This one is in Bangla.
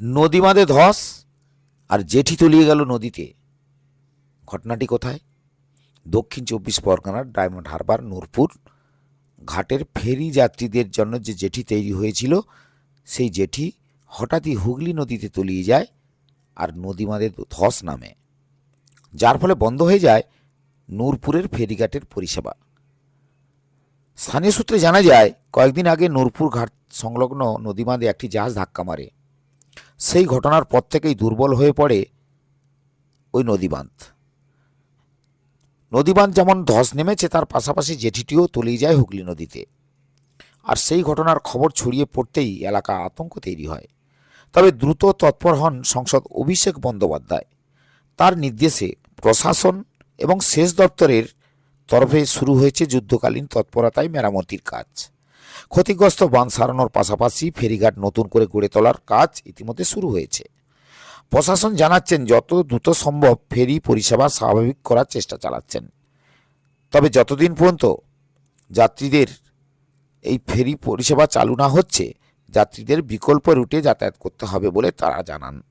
নদী বাঁধে ধস, আর জেঠি তলিয়ে গেল নদীতে। ঘটনাটি কোথায়? দক্ষিণ চব্বিশ পরগনার ডায়মন্ড হারবার, নূরপুর। ঘাটের ফেরি যাত্রীদের জন্য যে জেঠি তৈরি হয়েছিল, সেই জেঠি হঠাৎই হুগলি নদীতে তলিয়ে যায় আর নদী বাঁধে ধস নামে। যার ফলে বন্ধ হয়ে যায় নূরপুরের ফেরিঘাটের পরিষেবা। স্থানীয় সূত্রে জানা যায়, কয়েকদিন আগে নূরপুর ঘাট সংলগ্ন নদী বাঁধে একটি জাহাজ ধাক্কা মারে। সেই ঘটনার পর থেকেই দুর্বল হয়ে পড়ে ওই নদীবাঁধ। নদীবাঁধ যেমন ধস নেমেছে, তার পাশাপাশি জেঠিটিও তলিয়ে যায় হুগলি নদীতে। আর সেই ঘটনার খবর ছড়িয়ে পড়তেই এলাকা আতঙ্ক তৈরি হয়। তবে দ্রুত তৎপর হন সংসদ অভিষেক বন্দ্যোপাধ্যায়। তার নির্দেশে প্রশাসন এবং সেচ দপ্তরের তরফে শুরু হয়েছে যুদ্ধকালীন তৎপরতায় মেরামতির কাজ। ক্ষতিগ্রস্ত বাঁধ সারানোর পাশাপাশি ফেরিঘাট নতুন করে গড়ে তোলার কাজ ইতিমধ্যে শুরু হয়েছে। প্রশাসন জানাচ্ছেন, যত দ্রুত সম্ভব ফেরি পরিষেবা স্বাভাবিক করার চেষ্টা চালাচ্ছেন। তবে যতদিন পর্যন্ত যাত্রীদের এই ফেরি পরিষেবা চালু না হচ্ছে, যাত্রীদের বিকল্প রুটে যাতায়াত করতে হবে বলে তারা জানান।